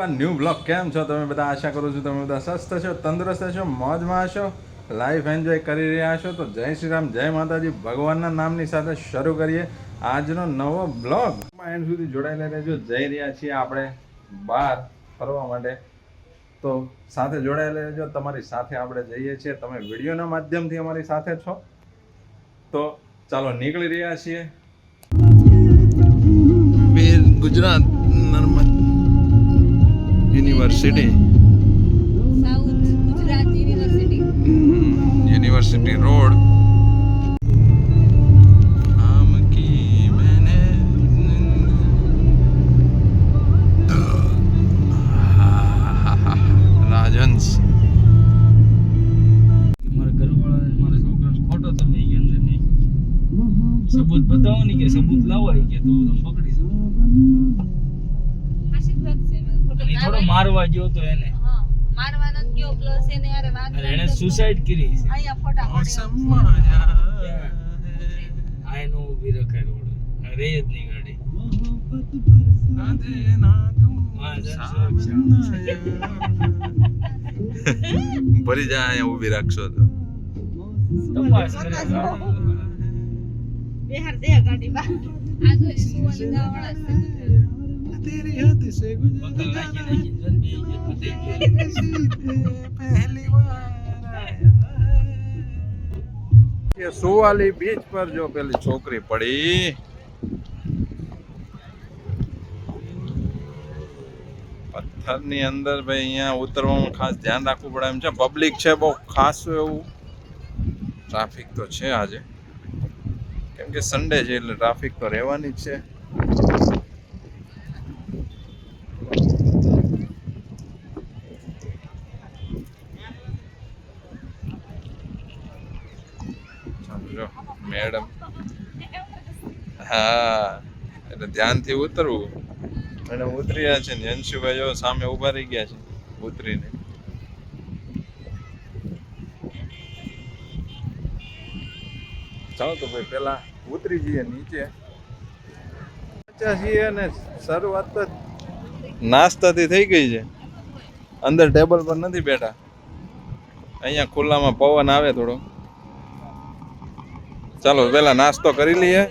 આ new blog કેમ છો? તમે બધા આશા કરું છું તમે બધા સ્વસ્થ છો, તંદુરસ્ત છો મોજમાં હશો લાઈફ એન્જોય કરી રહ્યા છો તો જય શ્રી રામ, જય માતાજી. ભગવાનના નામની સાથે શરૂ કરીએ આજનો નવો બ્લોગ એન્ડ સુધી જોડાયેલા રહેજો. જઈ રહ્યા છીએ આપણે બહાર ફરવા માટે. તો સાથે જોડાયેલા રહેજો. તમારી સાથે આપણે જઈએ છીએ. તમે વિડીયોના માધ્યમથી અમારી સાથે છો. તો ચાલો નીકળી રહ્યા છીએ. ગુજરાત લઈ યુનિવર્સિટી. રોડ. નહીં સબૂત બતાવો ને કે સબૂત લાવો કે તો મારવા ગયો તો એને. મારવાનો ગયો પ્લસ એને યારે વાંધો એને સુસાઇડ કરી છે. અહીંયા ફોટા આ એનો ઊભી રખાય રોડ. રે જ નહીં ગાડી. ભરી જાય અહીંયા ઊભી રાખશો તો. તપાસ કરે બેહાર દે ગાડી બા આ જો સુવાની ગાવાળા પતાઈ ગઈ. એ સુવાલી બીચ પર જો પેલી છોકરી પડી પથ્થરની અંદર ભાઈ અહીંયા ઉતરવામાં ખાસ ધ્યાન રાખવું પડે એમ છે પબ્લિક છે બહુ ખાસ એવું ટ્રાફિક તો છે આજે કેમ કે સન્ડે છે એટલે ટ્રાફિક તો રહેવાની જ છે। સમજો મેડમ. હા, એટલે ધ્યાનથી ઉતરવું. મેડમ ઉતરી રહ્યા છે ને અંશુભાઈ જો સામે ઊભા રહી ગયા છે, ઉતરીને. ચાલો તો ભાઈ પેલા ઉતરી જઈએ નીચે. છીએ અને શરૂઆત તો નાસ્તાથી થઈ ગઈ છે. અંદર ટેબલ પર નથી બેઠા. અહીંયા ખુલ્લામાં પવન આવે થોડો. ચાલો પેલા નાસ્તો કરી લઈએ.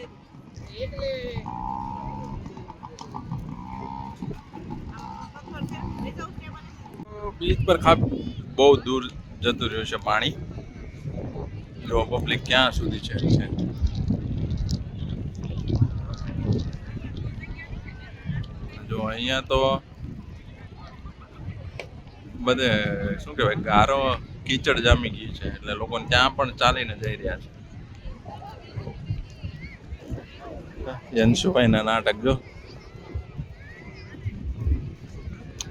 બીચ પર ખા બહુ દૂર જતું રહ્યું છે પાણી. જો પબ્લિક ક્યાં સુધી છે? જો અહીંયા તો બધે શું કહેવાય, ગારો, કીચડ જામી ગઈ છે, એટલે લોકો ત્યાં પણ ચાલીને જઈ રહ્યા છે. યંશુભાઈના નાટક, જો.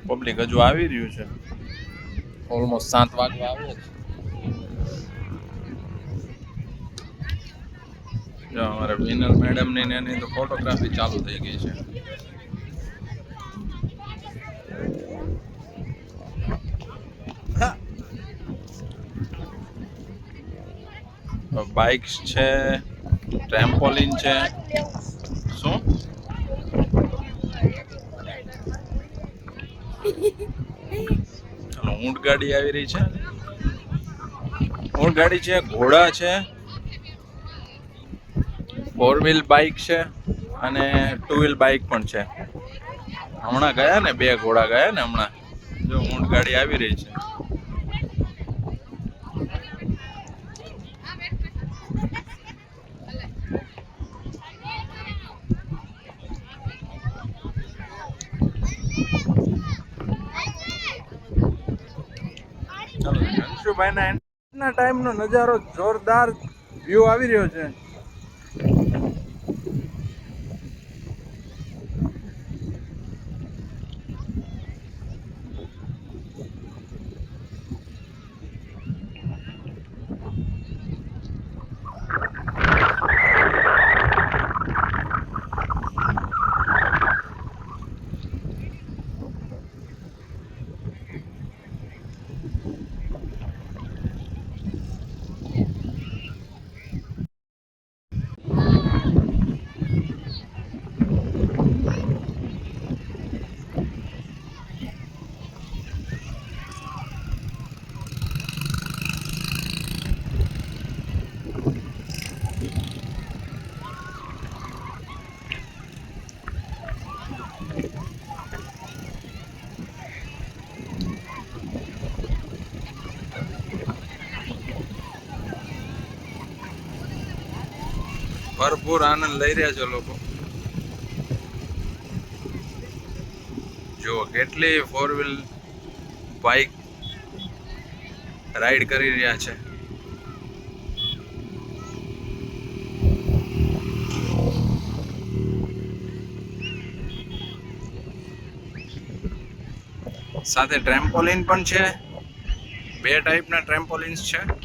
પબ્લિક હજુ આવી રહ્યું છે. ઓલમોસ્ટ સાત વાગવા આવે છે. અમારે વિનર મેડમ ને એની તો ફોટોગ્રાફી ચાલુ થઈ ગઈ છે. બાઇક્સ છે ટ્રેમ્પોલિન છે શું ચાલો ઊંટ ગાડી આવી રહી છે. ઊંટ ગાડી છે, ઘોડા છે ફોર વ્હીલ બાઇક છે અને ટુ વ્હીલ બાઇક પણ છે. હમણાં ગયા ને, બે ઘોડા ગયા ને હમણાં? જો ઊંટ ગાડી આવી રહી છે ચાલો અંશુભાઈના ટાઈમ ટાઈમનો નજારો જોરદાર વ્યૂ આવી રહ્યો છે. ભરપૂર આનંદ લઈ રહ્યા છે લોકો. જુઓ, કેટલી ફોર વ્હીલ બાઇક રાઈડ કરી રહ્યા છે. સાથે ટ્રેમ્પોલિન પણ છે. બે ટાઈપના ટ્રેમ્પોલિન્સ છે.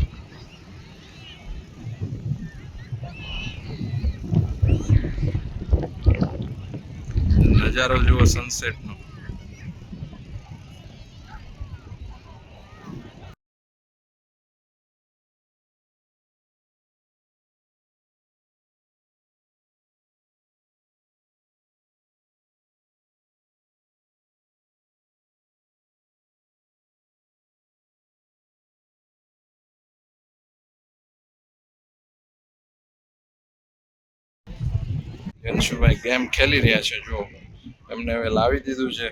નજારો જુઓ સનસેટનો યંશુભાઈ ગેમ ખેલી રહ્યા છે જો એમને હવે લાવી દીધું છે.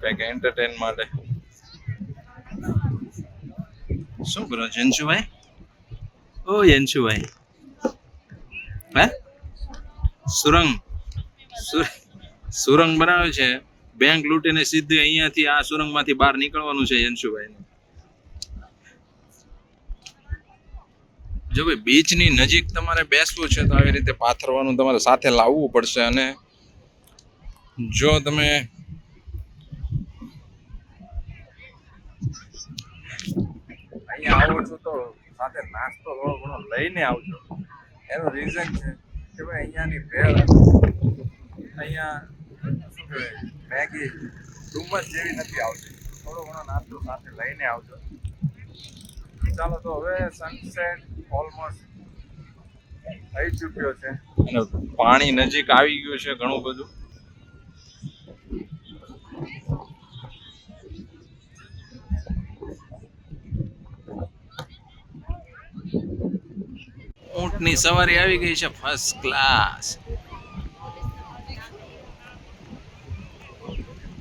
કંઈક એન્ટરટેન માટે. શું કરો છો યંશુભાઈ ઓ યંશુભાઈ હે? સુરંગ. સુરંગ બનાવે છે. બેંક લૂંટીને સીધી અહીંયાથી આ સુરંગમાંથી બહાર નીકળવાનું છે યંશુભાઈને જો ભાઈ બીચની નજીક તમારે બેસવું છે તો આવી રીતે પાથરવાનું તમારે સાથે લાવવું પડશે અને જો તમે અહીંયા આવો છો તો સાથે નાસ્તો થોડો ઘણો લઈને આવજો. એનું રીઝન છે કે ભાઈ અહીંયાની ભેળ અહીંયા શું કહેવાય મેગી ડુમ્મસ જેવી નથી આવતી. થોડો ઘણો નાસ્તો સાથે લઈને આવજો. ચાલો તો હવે સનસેટ ઓલમોસ્ટ થઈ ચૂક્યો છે. અને પાણી નજીક આવી ગયું છે ઘણું બધું. ઊંટની સવારી આવી ગઈ છે ફર્સ્ટ ક્લાસ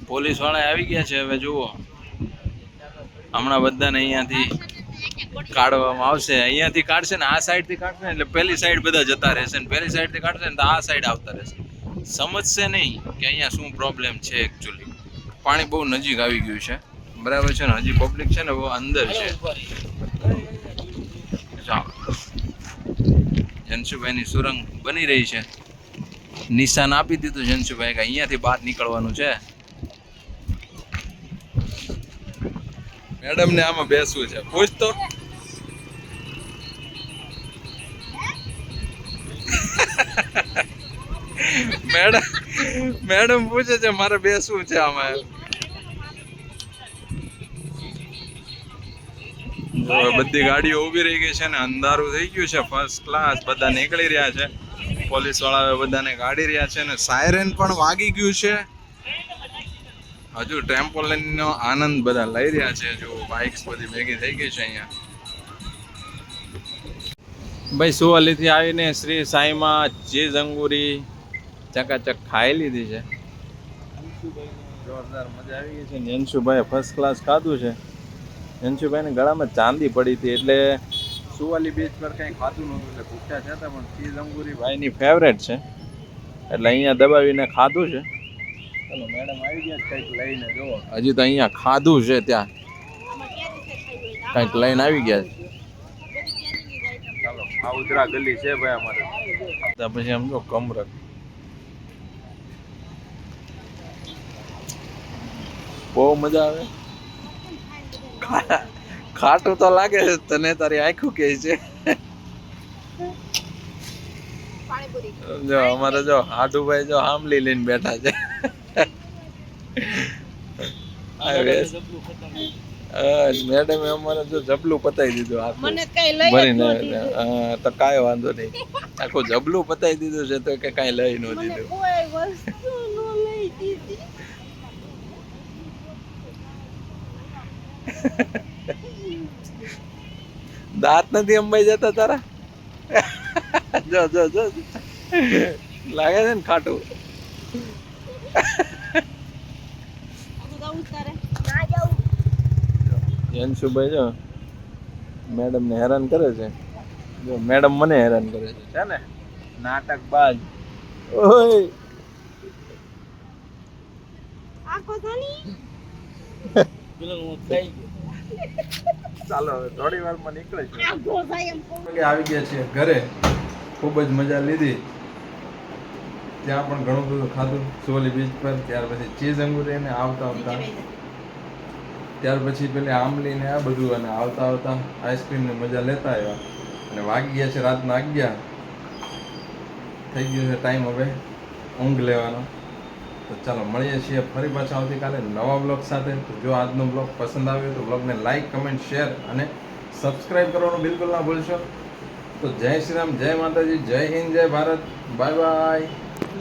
પોલીસવાળા આવી ગયા છે હવે, જુઓ. હમણાં બધાને અહીંયાથી કાઢવામાં આવશે. અહીંયાથી કાઢશે ને, આ સાઈડથી કાઢશે એટલે પેલી સાઈડ બધા જતા રહેશે ને, પેલી સાઈડથી કાઢશે ને, તો આ સાઈડ આવતા રહેશે. સમજશે નહીં કે અહીંયા શું પ્રોબ્લેમ છે એકચ્યુઅલી પાણી બહુ નજીક આવી ગયું છે. બરાબર છે ને? હજી પબ્લિક છે ને બહુ અંદર છે ચાલો જનશુભાઈની સુરંગ બની રહી છે. નિશાન આપી દીધું જનશુભાઈ કે અહીંયાથી બહાર નીકળવાનું છે. મેડમ ને આમાં બેસવું છે. પૂછ તો. મેડમ મેડમ પૂછે છે, મારે બેસવું છે આમાં. બધી ગાડીઓ ઊભી રહી ગઈ છે ને અંધારું થઈ ગયું છે. ફર્સ્ટ ક્લાસ બધા નીકળી રહ્યા છે. પોલીસવાળા બધાને ગાડી રહ્યા છે ને સાયરન પણ વાગી ગયું છે. હજુ ટ્રેમ્પોલિન નો આનંદ બધા લઈ રહ્યા છે. જો બાઇક્સ બધી ભેગી થઈ ગઈ છે અહીંયા. ભાઈ, સુવાલીથી આવીને શ્રી સાઈમાં ચીઝ અંગુરી ચકાચક ખાઈ લીધી છે. જોરદાર મજા આવી ગઈ છે. ને ફર્સ્ટ ક્લાસ ખાધું છે. યંશુભાઈને ગળામાં ચાંદી પડી હતી એટલે સુવાલી બીચ પર કંઈ ખાધું નહોતું એટલે ભૂખ્યા છે પણ ચીઝ અંગુરી ભાઈની ફેવરેટ છે. એટલે અહીંયા દબાવીને ખાધું છે. ચાલો મેડમ આવી ગયા કંઈક લઈને જુઓ. હજી તો અહીંયા ખાધું છે ત્યાં. કંઈક લઈને આવી ગયા છે. ચાલો આ ઉધરા ગલી છે ભાઈ અમારે. ત્યાં પછી આમ જો કમરક બહુ મજા આવે. ખાટું તો લાગે છે તને તારી આખું કે છે. જો અમારે જો હાડુભાઈ જો આમલી લઈને બેઠા છે. મેડમે અમારે જો જબલું પતાવી દીધું આખું મને કઈ લઈ જ ભરીને હા, તો કાંઈ વાંધો નહીં. આખું જબલું પતાવી દીધું છે તો કે કાંઈ લઈ ન મને દીધું કોઈ વસ્તુ નો લઈ દીધી દાંત નથી અંબાઈ જતા તારા? જો જો જો. લાગે છે ને ખાટું? ને જો, મેડમને હેરાન કરે છે. જો, મેડમ મને હેરાન કરે છે. છે ને? નાટક બાજ. ઓય. આખો ગયો ચાલો હવે થોડી વારમાં નીકળે છે આવી ગયા છીએ ઘરે. ખૂબ જ મજા લીધી. ત્યાં પણ ઘણું બધું ખાધું. સોલી બીચ પર ત્યાર પછી ચીઝ અંગુરી ને આવતા આવતા ત્યાર પછી પેલી આંબલી ને આ બધું અને આવતા આવતા આઈસ્ક્રીમ ને મજા લેતા આવ્યા. અને વાગી ગયા છે રાતના અગિયાર. થઈ ગયો છે ટાઈમ હવે. ઊંઘ લેવાનો. તો ચાલો મળીએ છીએ ફરી પાછા આવતીકાલે નવા બ્લોગ સાથે. તો જો આજનો બ્લોગ પસંદ આવ્યો તો બ્લોગને લાઈક કમેન્ટ શેર અને સબસ્ક્રાઈબ કરવાનું બિલકુલ ના ભૂલશો. તો જય શ્રી રામ, જય માતાજી, જય હિન્દ, જય ભારત. Bye bye